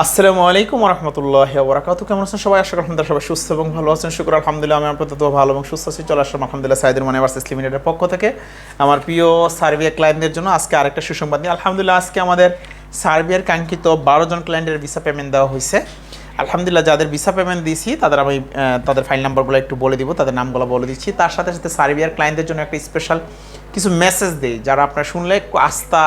আসসালামু আলাইকুম রহমতুল্লাহ বরাকাত কেমন আছেন সবাই? আশা করি সবাই সুস্থ এবং ভালো আছেন। শুক্র, আলহামদুলিল্লাহ, আমি আপনাদের তো ভালো এবং সুস্থ আছি। চলে আসলাম আলহামদুলিল্লাহ সাইদুর মানে ভার্সেস লিমিটেডের পক্ষ থেকে। আমার প্রিয় সার্বিয়া ক্লায়েন্টদের জন্য আজকে আরেকটা সুসংবাদ নিয়ে। আলহামদুলিল্লাহ, আজকে আমাদের সার্বিয়ার কাঙ্ক্ষিত বারো জন ক্লায়েন্টের ভিসা পেমেন্ট দেওয়া হয়েছে। আলহামদুলিল্লাহ, যাদের ভিসা পেমেন্ট দিয়েছি, তাদের আমি তাদের ফাইল নাম্বারগুলো একটু বলে দিব, তাদের নামগুলো বলে দিচ্ছি। তার সাথে সাথে সার্বিয়ার ক্লায়েন্টদের জন্য একটা স্পেশাল কিছু মেসেজ দিই, যারা আপনার শুনলে আস্থা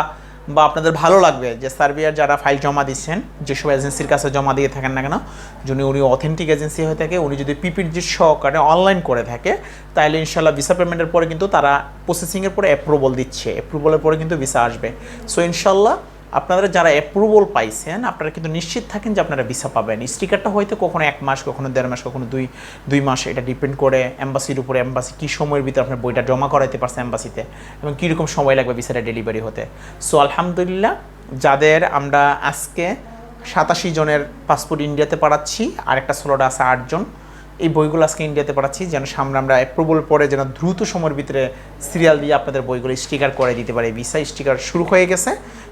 বা আপনাদের ভালো লাগবে যে সার্বিয়ার যারা ফাইল জমা দিচ্ছেন, যেসব এজেন্সির কাছে জমা দিয়ে থাকেন না কেন যিনি উনি অথেন্টিক এজেন্সি হয়ে থাকে, উনি যদি পিপিডি সহকারে অনলাইন করে থাকে তাহলে ইনশাল্লাহ ভিসা পেমেন্টের পরে কিন্তু তারা প্রসেসিংয়ের পরে অ্যাপ্রুভাল দিচ্ছে অ্যাপ্রুভালের পরে কিন্তু ভিসা আসবে। সো ইনশাল্লাহ আপনারা যারা অ্যাপ্রুভাল পাইছেন, আপনারা কিন্তু নিশ্চিত থাকেন যে আপনারা ভিসা পাবেন। স্টিকারটা হয়তো কখনো এক মাস, কখনো দেড় মাস, কখনো দুই দুই মাস, এটা ডিপেন্ড করে অ্যাম্বাসির উপরে এম্বাসি কী সময়ের ভিতরে আপনার বইটা জমা করাইতে পারছে এম্বাসিতে এবং কীরকম সময় লাগবে ভিসাটা ডেলিভারি হতে। সো আলহামদুলিল্লাহ, যাদের আমরা আজকে সাতাশি জনের পাসপোর্ট ইন্ডিয়াতে পাঠাচ্ছি আর একটা স্লট আছে আটজন। এই বইগুলো আজকে ইন্ডিয়াতে পাঠাচ্ছি যেন সামনে আমরা অ্যাপ্রুভাল পরে যেন দ্রুত সময়ের ভিতরে সিরিয়াল দিয়ে আপনাদের বইগুলো স্টিকার করে দিতে পারি। ভিসা স্টিকার শুরু হয়ে গেছে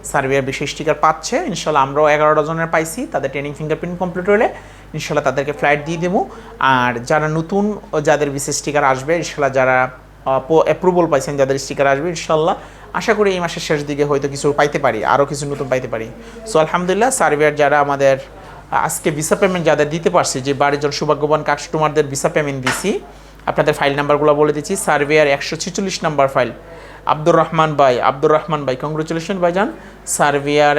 সার্বিয়ার বেশি স্টিকার পাচ্ছে। ইনশাল্লাহ আমরাও এগারো ডজনের পাইছি, তাদের ট্রেনিং ফিঙ্গারপ্রিন্ট কমপ্লিট হলে ইনশাল্লাহ তাদেরকে ফ্লাইট দিয়ে দেবো। আর যারা নতুন যাদের বিশেষ স্টিকার আসবে, ইনশাল্লাহ যারা অ্যাপ্রুভাল পাইছেন, যাদের স্টিকার আসবে, ইনশাল্লাহ আশা করি এই মাসের শেষ দিকে হয়তো কিছু পাইতে পারি, আরও কিছু নতুন পাইতে পারি। সো আলহামদুলিল্লাহ সার্বিয়ার যারা আমাদের আজকে ভিসা পেমেন্ট যাদের দিতে পারছি, যে বাড়ির জন সৌভাগ্যবান কাস্টমারদের ভিসা পেমেন্ট দিছি, আপনাদের ফাইল নাম্বারগুলো বলে দিচ্ছি সার্ভেয়ার একশো ছেচল্লিশ নাম্বার ফাইল আব্দুর রহমান ভাই আব্দুর রহমান ভাই কংগ্রেচুলেশন ভাইজান সার্ভিয়ার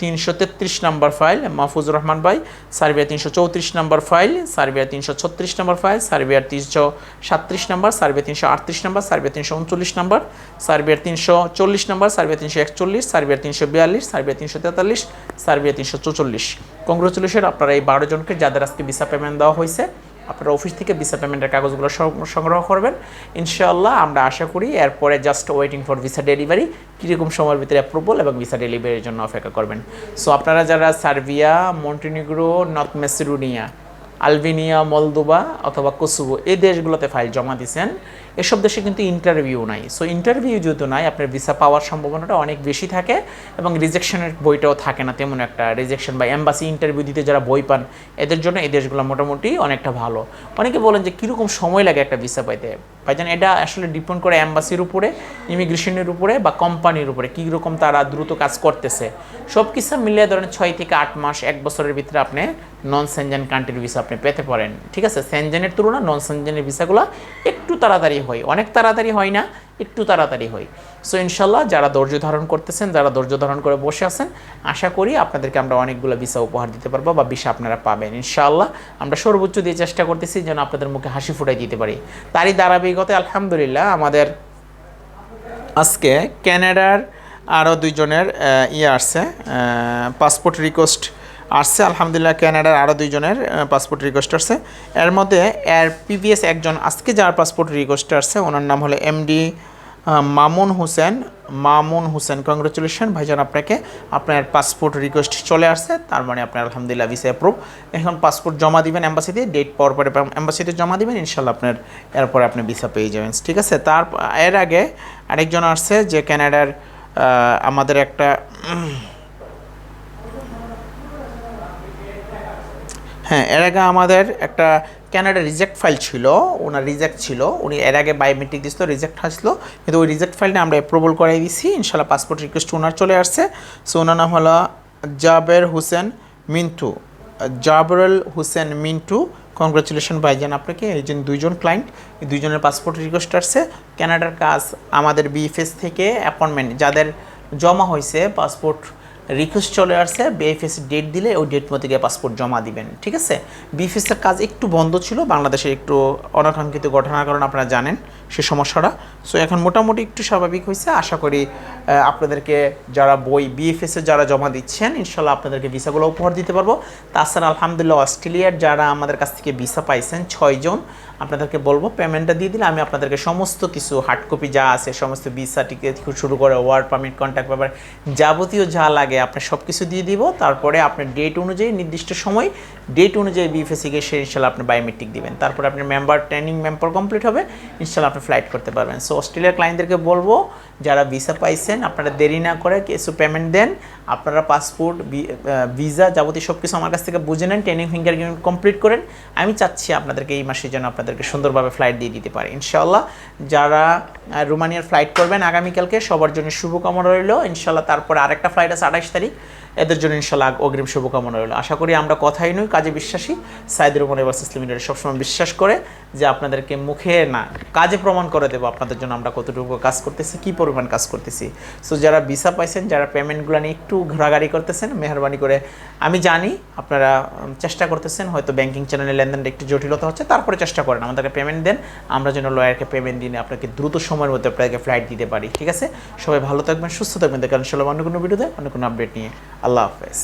তিনশো তেত্রিশ নাম্বার ফাইল মাহফুজুর রহমান ভাই সার্ভিয়ার তিনশো চৌত্রিশ নাম্বার ফাইল সার্ভিয়ার তিনশো ছত্রিশ নাম্বার ফাইল সার্ভিয়ার তিনশো সাতত্রিশ নাম্বার সার্ভিয়ার তিনশো আটত্রিশ নাম্বার সার্ভিয়ার তিনশো উনচল্লিশ নাম্বার সার্ভিয়ার তিনশো চল্লিশ নাম্বার সার্ভিয়ার তিনশো একচল্লিশ সার্ভিয়ার তিনশো বিয়াল্লিশ সার্বিয়া তিনশো তেতাল্লিশ সার্ভিয়ার তিনশো চৌচল্লিশ কংগ্রেচুলেশন আপনারা এই বারো জনকে যাদের আজকে ভিসা পেমেন্ট দেওয়া হয়েছে আপনারা অফিস থেকে ভিসা পেমেন্টের কাগজগুলো সংগ্রহ করবেন। ইনশাআল্লাহ আমরা আশা করি এরপরে just waiting for visa delivery কীরকম সময়ের ভিতরে অ্যাপ্রুভাল এবং ভিসা ডেলিভারির জন্য অপেক্ষা করবেন। সো আপনারা যারা Serbia Montenegro North Macedonia Albania Moldova অথবা কোসোভো, এই দেশগুলোতে ফাইল জমা দিয়েছেন এসব দেশে কিন্তু ইন্টারভিউ নাই। সো ইন্টারভিউ যেহেতু নাই, আপনার ভিসা পাওয়ার সম্ভাবনাটা অনেক বেশি থাকে এবং রিজেকশনের বইটাও থাকে না তেমন একটা। রিজেকশন বা এম্বাসি ইন্টারভিউ দিতে যারা বই পান, এদের জন্য এই দেশগুলো মোটামুটি অনেকটা ভালো। অনেকে বলেন যে, কীরকম সময় লাগে একটা ভিসা পাইতে? ভাইজান, এটা আসলে ডিপেন্ড করে অ্যাম্বাসির উপরে ইমিগ্রেশনের উপরে বা কোম্পানির উপরে কী রকম তারা দ্রুত কাজ করতেছে। সব কিছু মিলিয়ে ধরেন ছয় থেকে আট মাস, এক বছরের ভিতরে আপনি নন সেনজেন কান্ট্রির ভিসা আপনি পেতে পারেন। ঠিক আছে? সেনজেনের তুলনা নন সেনজেনের ভিসাগুলো একটু তাড়াতাড়ি হয়। অনেক তাড়াতাড়ি হয় না একটু তাড়াতাড়ি হই। সো ইনশাল্লাহ যারা ধৈর্য ধারণ করতেছেন, যারা ধৈর্য ধারণ করে বসে আছেন, আশা করি আপনাদেরকে আমরা অনেকগুলো ভিসা উপহার দিতে পারব বা ভিসা আপনারা পাবেন। ইনশাআল্লাহ আমরা সর্বোচ্চ দিয়ে চেষ্টা করতেছি যেন আপনাদের মুখে হাসি ফুটাই দিতে পারি। তারই ধারাবাহিকতায় আলহামদুলিল্লাহ আমাদের আজকে ক্যানাডার আরও দুইজনের ইয়ে আসছে পাসপোর্ট রিকোয়েস্ট আসছে, আলহামদুলিল্লাহ ক্যানাডার আরও দুইজনের পাসপোর্ট রিকোয়েস্ট আসছে। এর মধ্যে এর পিভিএস একজন, আজকে যার পাসপোর্ট রিকোয়েস্ট আসছে, ওনার নাম হলো এমডি মামুন হোসেন। মামুন হোসেন কংগ্রেচুলেশন ভাইজান আপনাকে। আপনার পাসপোর্ট রিকোয়েস্ট চলে আসছে, তার মানে আপনার আলহামদুলিল্লাহ ভিসা অ্যাপ্রুভ এখন পাসপোর্ট জমা দিবেন অ্যাম্বাসিতে ডেট পাওয়ার পরে অ্যাম্বাসিতে জমা দিবেন, ইনশাল্লাহ আপনার, এরপরে আপনি ভিসা পেয়ে যাবেন। ঠিক আছে? তার, এর আগে আরেকজন আসছে, যে ক্যানাডার আমাদের একটা হ্যাঁ এর আগে আমাদের একটা ক্যানাডা রিজেক্ট ফাইল ছিল, ওনার রিজেক্ট ছিল, উনি এর আগে বায়োমেট্রিক দিছিল রিজেক্ট আসলো, কিন্তু ওই রিজেক্ট ফাইলটা আমরা অ্যাপ্রুভাল করাই দিছি, ইনশাল্লাহ পাসপোর্ট রিকোয়েস্ট ওনার চলে আসছে। সো ওনার নাম হলো জাবের হোসেন মিন্টু জাবরুল হোসেন মিন্টু কংগ্রাচুলেশন ভাইজান আপনাকে, এই যে দুইজন ক্লায়েন্ট এই দুইজনের পাসপোর্ট রিকোয়েস্ট আসছে। ক্যানাডার কাজ আমাদের বিএফএস থেকে অ্যাপয়েন্টমেন্ট যাদের জমা হয়েছে পাসপোর্ট রিকোয়েস্ট চলে আসছে বিএফএস ডেট দিলে ওই ডেট মতো গিয়ে পাসপোর্ট জমা দিবেন, ঠিক আছে? বিএফএসের কাজ একটু বন্ধ ছিল, বাংলাদেশের একটু অনাকাঙ্ক্ষিত ঘটনার কারণে আপনারা জানেন। সে সমস্যাটা। সো এখন মোটামুটি একটু স্বাভাবিক হয়েছে। আশা করি আপনাদেরকে যারা বই বিএফএসে যারা জমা দিচ্ছেন, ইনশাল্লাহ আপনাদেরকে ভিসাগুলো উপহার দিতে পারব। তাছাড়া আলহামদুলিল্লাহ, অস্ট্রেলিয়ার যারা আমাদের কাছ থেকে ভিসা পাইছেন ছয়জন আপনাদেরকে বলব পেমেন্টটা দিয়ে দিলে আমি আপনাদেরকে সমস্ত কিছু হার্ড কপি যা আছে, সমস্ত ভিসা টিকিট শুরু করে ওয়ার্ড পারমিট কন্ট্যাক্ট পেপার যাবতীয় যা লাগে আপনি সব কিছু দিয়ে দিব। তারপরে আপনার ডেট অনুযায়ী, নির্দিষ্ট সময় ডেট অনুযায়ী বিএফএসি গিয়ে সে ইনশাল্লাহ আপনি বায়োমেট্রিক দিবেন। তারপরে আপনার মেম্বার ট্রেনিং মেম্বার কমপ্লিট হবে। ইনশাল্লাহ আপনি ফ্লাইট করতে পারবেন। সো অস্ট্রেলিয়ার ক্লায়েন্টদেরকে বলব, যারা ভিসা পাইছেন, আপনারা দেরি না করে কিছু পেমেন্ট দেন। আপনারা পাসপোর্ট ভিসা যাবতীয় সব কিছু আমার কাছ থেকে বুঝে নেন ট্রেনিং ফিঙ্গার কমপ্লিট করেন। আমি চাচ্ছি আপনাদেরকে এই মাসের জন্য আপনাদেরকে সুন্দরভাবে ফ্লাইট দিয়ে দিতে পারি। ইনশাল্লাহ যারা রোমানিয়ার ফ্লাইট করবেন, আগামীকালকে সবার জন্য শুভকামনা রইল। ইনশাল্লাহ তারপরে আরেকটা ফ্লাইট আছে আঠাশ তারিখ। এদের জন্য ইনশাল্লাহ অগ্রিম শুভকামনা রইল। আশা করি আমরা কথাই নই, কাজে বিশ্বাসী। সাইদের উপর এবার সিস্টেম লিমিটেড সবসময় বিশ্বাস করে যে আপনাদেরকে মুখে না কাজে প্রমাণ করে দেবো আপনাদের জন্য আমরা কতটুকু কাজ করতেছি, কী পরিমাণ কাজ করতেছি। সো যারা ভিসা পাইছেন, যারা পেমেন্টগুলো নিয়ে একটু ঘোরাঘাড়ি করতেছেন, মেহরবানি করে, আমি জানি আপনারা চেষ্টা করতেছেন, হয়তো ব্যাংকিং চ্যানেলে লেনদেনটা একটু জটিলতা হচ্ছে, তারপরে চেষ্টা করেন, আমাদেরকে পেমেন্ট দেন। আমরা যেন লয়ারকে পেমেন্ট দিনে আপনাকে দ্রুত সময়ের মধ্যে আপনাকে ফ্লাইট দিতে পারি, ঠিক আছে? সবাই ভালো থাকবেন, সুস্থ থাকবেন দেখেন ইনশাল্লাহ অন্য কোনো ভিডিওতে অন্য কোনো আপডেট নিয়ে। আল্লাহ হাফেজ।